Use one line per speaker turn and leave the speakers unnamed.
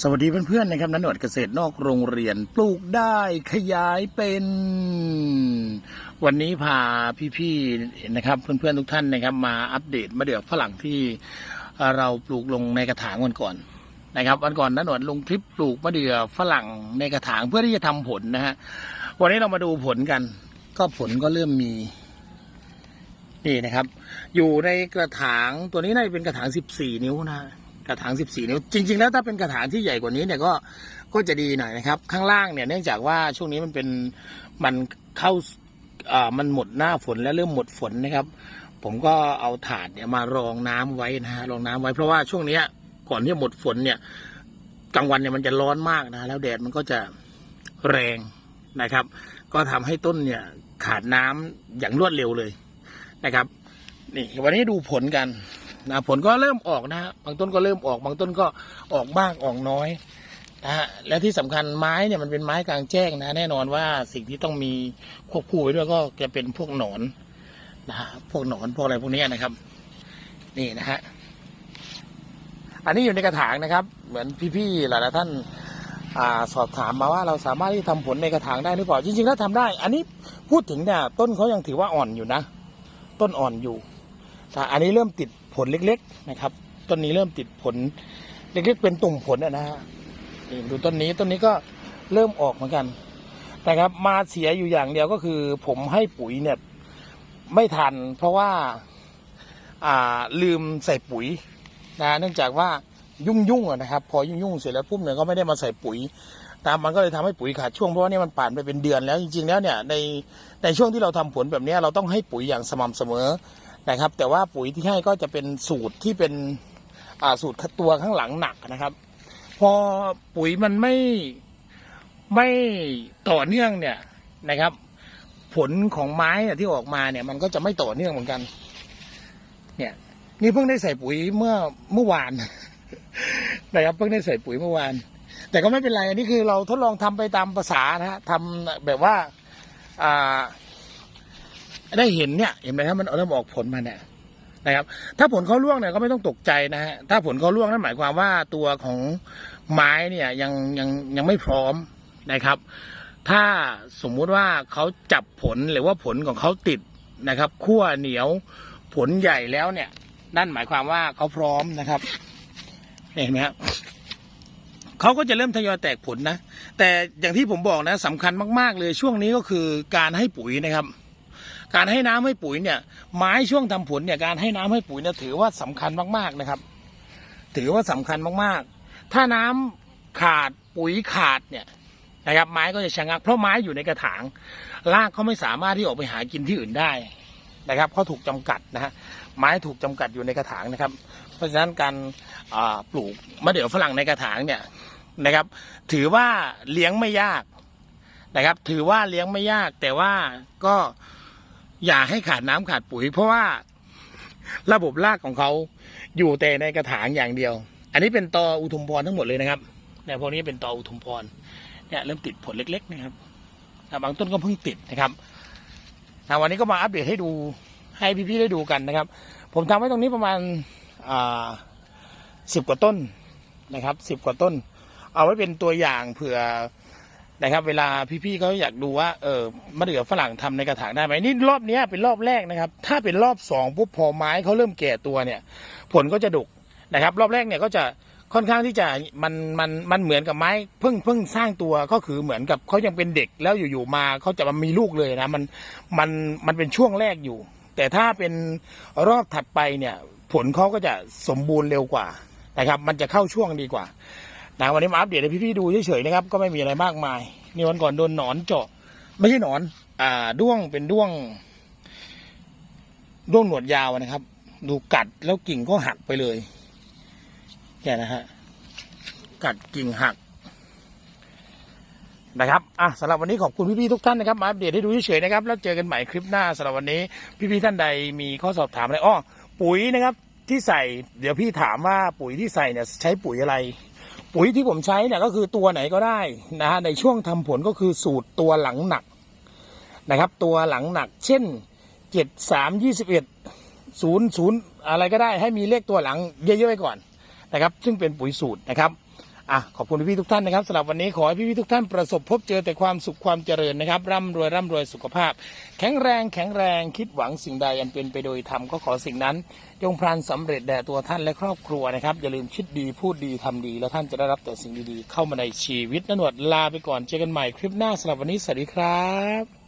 สวัสดีเพื่อนๆนะครับนันหนวดเกษตรนอกโรงเรียนปลูกได้ขยายเป็น วันนี้พาพี่ๆนะครับ เพื่อนๆทุกท่านนะครับ มาอัปเดตมะเดื่อฝรั่งที่เราปลูกลงในกระถางวันก่อนนะครับ วันก่อนนันหนวดลงคลิปปลูกมะเดื่อฝรั่งในกระถางเพื่อที่จะทำผลนะฮะวันนี้เรามาดูผลกัน ก็ผลก็เริ่มมีนี่นะครับ อยู่ในกระถางตัวนี้น่าจะเป็นกระถาง 14 นิ้วนะ กระถาง14 นิ้ว จริง ๆ แล้วถ้าเป็นกระถางที่ใหญ่กว่านี้เนี่ยก็ก็จะดีหน่อยนะครับ ข้างล่างเนี่ยเนื่องจากว่าช่วงนี้มันเป็นมันเข้าอ่ามันหมดหน้าฝนและเริ่มหมดฝนนะครับ ผมก็เอาถาดเนี่ยมารองน้ำไว้นะฮะรองน้ำไว้เพราะว่าช่วงเนี้ยก่อนที่หมดฝนเนี่ยกลางวันเนี่ยมันจะร้อนมากนะแล้วแดดมันก็จะแรงนะครับ ก็ทำให้ต้นเนี่ยขาดน้ำอย่างรวดเร็วเลยนะครับ นี่วันนี้ดูผลกัน นะผลก็เริ่มออกนะฮะบางต้นก็เริ่มออก บางต้นก็ออกบ้างออกน้อยนะฮะและที่สำคัญไม้เนี่ยมันเป็นไม้กลางแจ้งนะแน่นอนว่าสิ่งที่ต้องมีควบคู่ไว้ด้วยก็จะเป็นพวกหนอนนะฮะพวกหนอนพวกอะไรพวกนี้นะครับ นี่นะฮะอันนี้อยู่ในกระถางนะครับ เหมือนพี่ๆหลายๆท่านอสอบถามมาว่าเราสามารถที่จะทำผลในกระถางได้หรือเปล่าจริงๆแล้วทำได้ อันนี้พูดถึงเนี่ยต้นเขายังถือว่าอ่อนอยู่นะ ต้นอ่อนอยู่ อันนี้เริ่มติดผลเล็กๆนะครับ ต้นนี้เริ่มติดผลเล็กๆเป็นตุ่มผลนะฮะนี่ดูต้นนี้ต้นนี้ก็เริ่มออกเหมือนกันนะครับ มาเสียอยู่อย่างเดียวก็คือ ผมให้ปุ๋ยเนี่ยไม่ทัน เพราะว่าอ่าลืมใส่ปุ๋ยนะเนื่องจากว่ายุ่งยุ่งๆนะครับ พอยุ่งยุ่งๆเสร็จแล้วปุ๊บเนี่ยก็ไม่ได้มาใส่ปุ๋ยตามมันก็เลยทำให้ปุ๋ยขาดช่วงเพราะว่านี่มันผ่านไปเป็นเดือนแล้วจริงๆแล้วเนี่ยในในช่วงที่เราทำผลแบบนี้เราต้องให้ปุ๋ยอย่างสม่ำเสมอ นะครับ แต่ว่าปุ๋ยที่ให้ก็จะเป็นสูตรที่เป็นอ่าสูตรตัวข้างหลังหนักนะครับ พอปุ๋ยมันไม่ไม่ต่อเนื่องเนี่ยนะครับ ผลของไม้ที่ออกมาเนี่ย มันก็จะไม่ต่อเนื่องเหมือนกัน เนี่ย นี่เพิ่งได้ใส่ปุ๋ยเมื่อเมื่อวานนะครับเพิ่งได้ใส่ปุ๋ยเมื่อวาน แต่ก็ไม่เป็นไรอันนี้คือเราทดลองทำไปตามภาษานะฮะทำแบบว่าอ่า ได้เห็นเนี่ยเห็นไหมครับมันเริ่มออกผลมาเนี่ยนะครับ ถ้าผลเขาล่วงเนี่ยก็ไม่ต้องตกใจนะฮะถ้าผลเขาล่วงนั่นหมายความว่าตัวของไม้เนี่ยยังยังยังไม่พร้อมนะครับ ถ้าสมมุติว่าเขาจับผลหรือว่าผลของเขาติดนะครับขั้วเหนียวผลใหญ่แล้วเนี่ย นั่นหมายความว่าเขาพร้อมนะครับเห็นไหมครับเขาก็จะเริ่มทยอยแตกผลนะ แต่อย่างที่ผมบอกนะสำคัญมาก ๆ เลยช่วงนี้ก็คือการให้ปุ๋ยนะครับ การให้น้ำให้ปุ๋ยเนี่ย ไม้ช่วงทำผลเนี่ยการให้น้ำให้ปุ๋ยเนี่ยถือว่าสำคัญมากๆนะครับ ถือว่าสำคัญมากๆ ถ้าน้ำขาดปุ๋ยขาดเนี่ยนะครับไม้ก็จะชะงักเพราะไม้อยู่ในกระถางรากเขาไม่สามารถที่ออกไปหากินที่อื่นได้นะครับเขาถูกจำกัดนะฮะไม้ถูกจำกัดอยู่ในกระถางนะครับ เพราะฉะนั้นการปลูกมะเดื่อฝรั่งในกระถางเนี่ยนะครับ ถือว่าเลี้ยงไม่ยากนะครับ ถือว่าเลี้ยงไม่ยากแต่ว่าก็ อย่าให้ขาดน้ำขาดปุ๋ย เพราะว่าระบบรากของเขาอยู่แต่ในกระถางอย่างเดียว อันนี้เป็นตออุทุมพรทั้งหมดเลยนะครับเนี่ยพวกนี้เป็นตออุทุมพรเนี่ยเริ่มติดผลเล็ก ๆ นะครับบางต้นก็เพิ่งติดนะครับวันนี้ก็มาอัปเดตให้ดูให้พี่ๆได้ดูกันนะครับ ผมทำไว้ตรงนี้ประมาณสิบกว่าต้นนะครับสิบกว่าต้น เอาไว้เป็นตัวอย่างเผื่อ นะครับ เวลาพี่ๆเขาอยากดูว่าเออมะเดื่อฝรั่งทำในกระถางได้ไหมนี่รอบนี้เป็นรอบแรกนะครับ ถ้าเป็นรอบสองปุ๊บพอไม้เขาเริ่มแก่ตัวเนี่ย ผลก็จะดุกนะครับ รอบแรกเนี่ยก็จะค่อนข้างที่จะมันมันมันเหมือนกับไม้เพิ่งเพิ่งสร้างตัวก็คือเหมือนกับเขายังเป็นเด็กแล้วอยู่ๆมาเขาจะมามีลูกเลยนะมันมันมันเป็นช่วงแรกอยู่ แต่ถ้าเป็นรอบถัดไปเนี่ย ผลเขาก็จะสมบูรณ์เร็วกว่านะครับ มันจะเข้าช่วงดีกว่า นะวันนี้มาอัปเดตให้พี่ๆดูเฉยๆนะครับ ก็ไม่มีอะไรมากมายนี่วันก่อนโดนหนอนเจาะ ไม่ใช่หนอน อ่าด้วงเป็นด้วง ด้วงหนวดยาวนะครับ ดูกัดแล้วกิ่งก็หักไปเลยเนี่ยนะฮะกัดกิ่งหักนะครับ อะสำหรับวันนี้ขอบคุณพี่ๆทุกท่านนะครับ มาอัปเดตให้ดูเฉยๆนะครับ แล้วเจอกันใหม่คลิปหน้าสำหรับวันนี้ พี่ๆท่านใดมีข้อสอบถามอะไรอ้อปุ๋ยนะครับ ที่ใส่ เดี๋ยวพี่ถามว่าปุ๋ยที่ใส่เนี่ยใช้ปุ๋ยอะไร ปุ๋ยที่ผมใช้เนี่ยก็คือตัวไหนก็ได้นะฮะในช่วงทำผลก็คือสูตรตัวหลังหนักนะครับ ตัวหลังหนัก เช่นเจ็ดสามยี่สิบเอ็ดศูนย์ศูนย์อะไรก็ได้ให้มีเลขตัวหลังเยอะๆไว้ก่อนนะครับ ซึ่งเป็นปุ๋ยสูตรนะครับ อะขอบคุณพี่ๆทุกท่านนะครับสำหรับวันนี้ขอให้พี่ๆทุกท่านประสบพบเจอแต่ความสุขความเจริญนะครับ ร่ำรวยร่ำรวยสุขภาพ แข็งแรงแข็งแรงคิดหวังสิ่งใดอันเป็นไปโดยธรรมก็ขอสิ่งนั้น จงพลันสำเร็จแด่ตัวท่านและครอบครัวนะครับ อย่าลืมคิดดีพูดดีทำดี แล้วท่านจะได้รับแต่สิ่งดีๆ เข้ามาในชีวิตนนวดลาไปก่อนเจอกันใหม่คลิปหน้าสำหรับวันนี้สวัสดีครับ